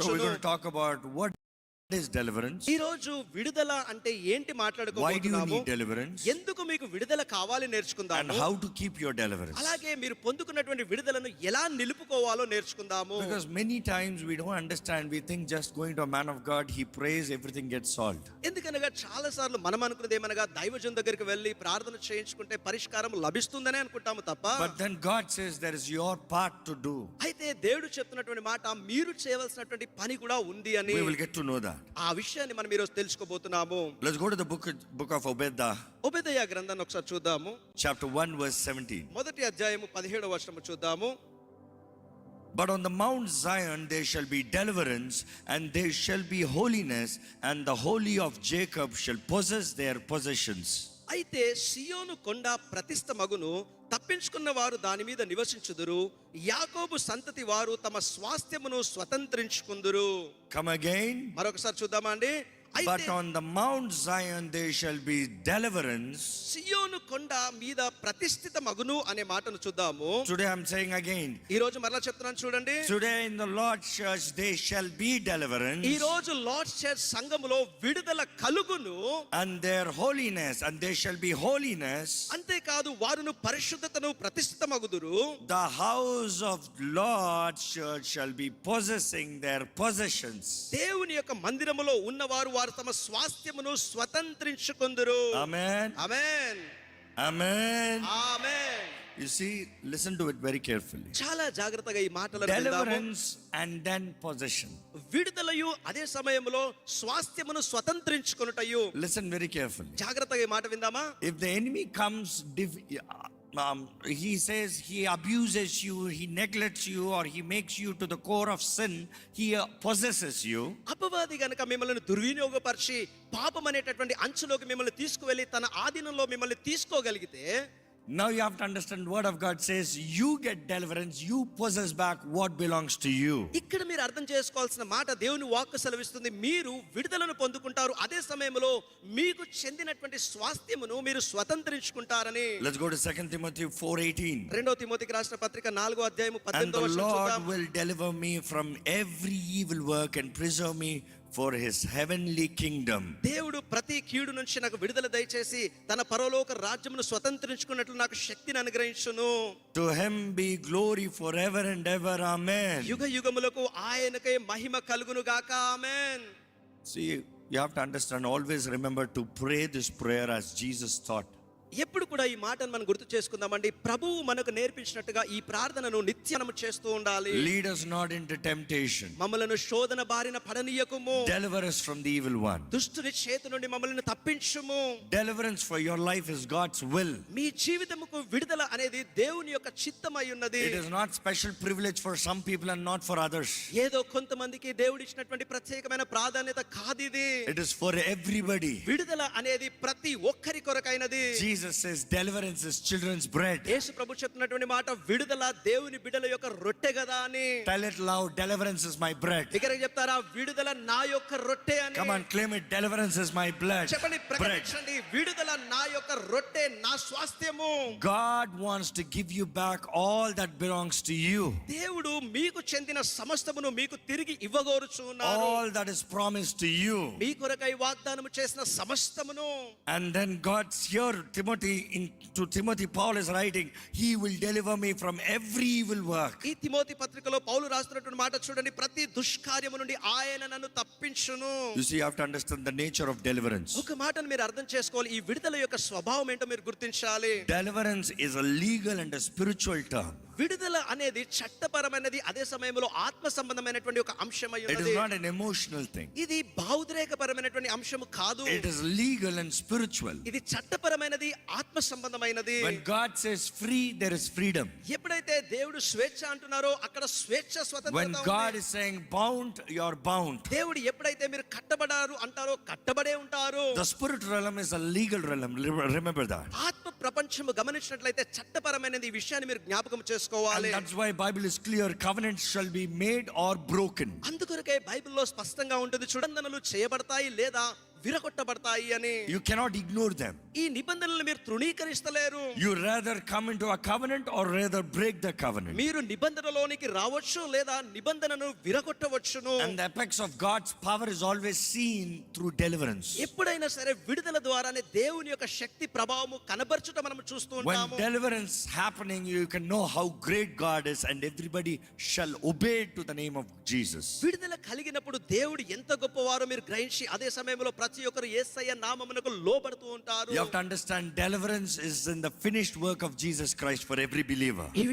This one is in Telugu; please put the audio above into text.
So we're going to talk about what is deliverance ఈ రోజు విడుదల అంటే ఏంటి మాట్లాడుకోవాలి డెలివరెన్స్ ఎందుకు మీకు విడుదల కావాలి నేర్చుకుందాం and how to keep your deliverance అలాగే మీరు పొందుకున్నటువంటి విడుదలను ఎలా నిలుపుకోవాలో నేర్చుకుందాము. Because many times we don't understand we think just going to man of God he prays everything get solved ఎందుకనగా చాలా సార్లు మనం అనుకున్నది ఏమనగా దైవజన్ దగ్గరికి వెళ్ళి ప్రార్థన చేయించుకుంటే పరిష్కారం లభిస్తుందనే అనుకుంటాము తప్ప. But then God says there is your part to do అయితే దేవుడు చెప్తున్నటువంటి మాట మీరు చేయవలసినటువంటి పని కూడా ఉంది అని. We will get to know that ఆ విషయాన్ని మనం ఈరోజు తెలుసుకోబోతున్నాము Let's go to the book, book of Obeddah, ఉపదయ గ్రంథాన్ని ఒకసారి చూద్దాము chapter 1, verse 17. మొదటి అధ్యాయము పదిహేడవ వర్షము చూద్దాము But on the Mount Zion there shall be deliverance, and there shall be holiness, and the holy of Jacob shall possess their possessions. అయితే సియోను కొండ ప్రతిష్ట మగును తప్పించుకున్న వారు దాని మీద నివసించుదురు. యాకోబు సంతతి వారు తమ స్వాస్థ్యమును స్వతంత్రించుకుందురు. Again. మరొకసారి చూద్దామా అండి? But అయితే on the Mount Zion there shall be deliverance. సియోను కొండ మీద ప్రతిష్ఠిత మగును అనే మాటను చూద్దాము Today I'm saying again. ఈ రోజు మరలా చెప్తున్నాను చూడండి Today in the Lord's church there shall be deliverance. ఈ రోజు లార్డ్ చర్చ్ సంఘములో విడుదల కలుగును And their holiness, and there shall be holiness. అంతేకాదు వారును పరిశుద్ధతను ప్రతిష్ఠిత మగుదురు The house of Lord's church shall be possessing their possessions. దేవుని యొక్క మందిరములో ఉన్నవారు వారు తమ స్వాస్థ్యమును స్వతంత్రించుకుందురు Amen. Amen Amen. Amen You see, listen to it very carefully. చాలా జాగ్రత్తగా ఈ మాటలను విందాము. Deliverance and then possession. విడుదలయు అదే సమయంలో స్వాస్థ్యమును స్వతంత్రించుకొనుటయు Listen very carefully. జాగ్రత్తగా ఈ మాట విందామా If the enemy comes, div- um, he says he abuses you, he neglects you, or he makes you to the core of sin, he uh, possesses you. అపవాది గనక మిమ్మల్ని దుర్వినియోగపరిచి పాపం అనేటటువంటి అంచులోకి మిమ్మల్ని తీసుకువెళ్ళి తన ఆధీనంలో మిమ్మల్ని తీసుకోగలిగితే Now you have to understand word of God says you get deliverance, you possess back what belongs to you. ఇక్కడ మీరు అర్థం చేసుకోవాల్సిన మాట దేవుని వాక్కు సెలవిస్తుంది మీరు విడుదలను పొందుకుంటారు అదే సమయంలో మీకు చెందినటువంటి స్వాస్థ్యమును మీరు స్వతంత్రించుకుంటారని Let's go to 2 Timothy 4:18. రెండో తిమోతికి రాసిన పత్రిక నాలుగో అధ్యాయము And పద్దెనిమిదో the వచనం Lord చూద్దాం. will deliver me from every evil work and preserve me for his heavenly kingdom. దేవుడు ప్రతి కీడు నుంచి నాకు విడుదల దయచేసి తన పరలోక రాజ్యమును స్వతంత్రించుకున్నట్లు నాకు శక్తిని అనుగ్రహించును To him be glory forever and ever. Amen. యుగ యుగములకు ఆయనకై మహిమ కలుగును గాక ఆమేన్ See, you have to understand, always remember to pray this prayer as Jesus taught. ఎప్పుడు కూడా ఈ మాటను మనం గుర్తు చేసుకుందామండి ప్రభువు మనకు నేర్పించినట్టుగా ఈ ప్రార్థనను నిత్యనము చేస్తూ ఉండాలి Lead us not into temptation, మమ్మలను శోధన బారిన పడనీయకుము deliver us from the evil one. దుష్టుని చేతి నుండి మమ్మల్ని తప్పించుము Deliverance for your life is God's will. మీ జీవితముకు విడుదల అనేది దేవుని యొక్క చిత్తమై ఉన్నది It is not special privilege for some people and not for others. ఏదో కొంతమందికి దేవుడు ఇచ్చినటువంటి ప్రత్యేకమైన ప్రాధాన్యత కాదు ఇది It is for everybody. విడుదల అనేది ప్రతి ఒక్కరి కొరకైనది Jesus says deliverance is children's bread. యేసు ప్రభు చెప్తున్నటువంటి మాట విడుదల దేవుని బిడ్డల యొక్క రొట్టె కదా అని Tell it loud, deliverance is my bread. ఇక్కడ చెప్తారా విడుదల నా యొక్క రొట్టె అని Come on, claim it, deliverance is my blood. చెప్పండి Bread. ప్రకటించండి విడుదల నా యొక్క రొట్టె నా స్వాస్థ్యము God wants to give you back all that belongs to you. దేవుడు మీకు చెందిన సమస్తమును మీకు తిరిగి ఇవ్వగోరుచున్నారు All that is promised to you. మీ కొరకై వాగ్దానము చేసిన సమస్తమును And then God's here, Timothy, in, to Timothy, Paul is writing, He will deliver me from every evil work. ఈ తిమోతి పత్రికలో పౌలు రాస్తున్నటువంటి మాట చూడండి ప్రతి దుష్కార్యము నుండి ఆయన నన్ను తప్పించును You see, you have to understand the nature of deliverance. ఒక మాటను మీరు అర్థం చేసుకోవాలి ఈ విడుదల యొక్క స్వభావం ఏంటో మీరు గుర్తించాలి. Deliverance is a legal and spiritual term విడుదల అనేది చట్టపరమైనది అదే సమయంలో ఆత్మ సంబంధమైనటువంటి ఒక అంశం ఎమోషనల్ ఇది భావోద్రేకపరమైనటువంటి అంశం కాదు. ఇస్ లీగల్ అండ్ స్పిరిచువల్ ఇది చట్టపరమైనది ఆత్మ సంబంధమైనది. God free there is freedom ఎప్పుడైతే దేవుడు స్వేచ్ఛ అంటున్నారో అక్కడ స్వేచ్ఛ స్వతంత్రం గాడ్ బౌండ్ యు బౌండ్ దేవుడు ఎప్పుడైతే మీరు కట్టబడారు అంటారో కట్టబడే ఉంటారు. The spirit realm is a legal realm remember that ప్రపంచము గమనించినట్లయితే చట్టపరమైనది ఈ విషయాన్ని మీరు జ్ఞాపకం చేసుకోవాలి that's why Bible is clear. Covenants shall be made or broken. అందుకొరకే బైబిల్లో స్పష్టంగా ఉంటుంది చుడందనలు చేయబడతాయి లేదా విరగొట్టబడతాయి అని. యు కెనాట్ ఇగ్నోర్ దెమ్ ఈ నిబంధనలను మీరు తృణీకరిస్తలేరు. You rather come into a covenant or rather break the covenant మీరు నిబంధనలోనికి రావచ్చు లేదా నిబంధనను విరగొట్టవచ్చును. And the effects of God's power is always seen through deliverance ఎప్పుడైనా సరే విడుదల ద్వారానే దేవుని యొక్క శక్తి ప్రభావము కనబర్చుట మనం చూస్తూ ఉంటాము. When deliverance happening you can know how great God is and everybody shall obey to the name of Jesus విడుదల కలిగినప్పుడు దేవుడు ఎంత గొప్పవారో మీరు గ్రహించి అదే సమయంలో ఒక్కరు యేసయ్య నామమునకు లోబడుతూ ఉంటారు You have to understand deliverance is in the finished work of Jesus Christ for every believer. ఈ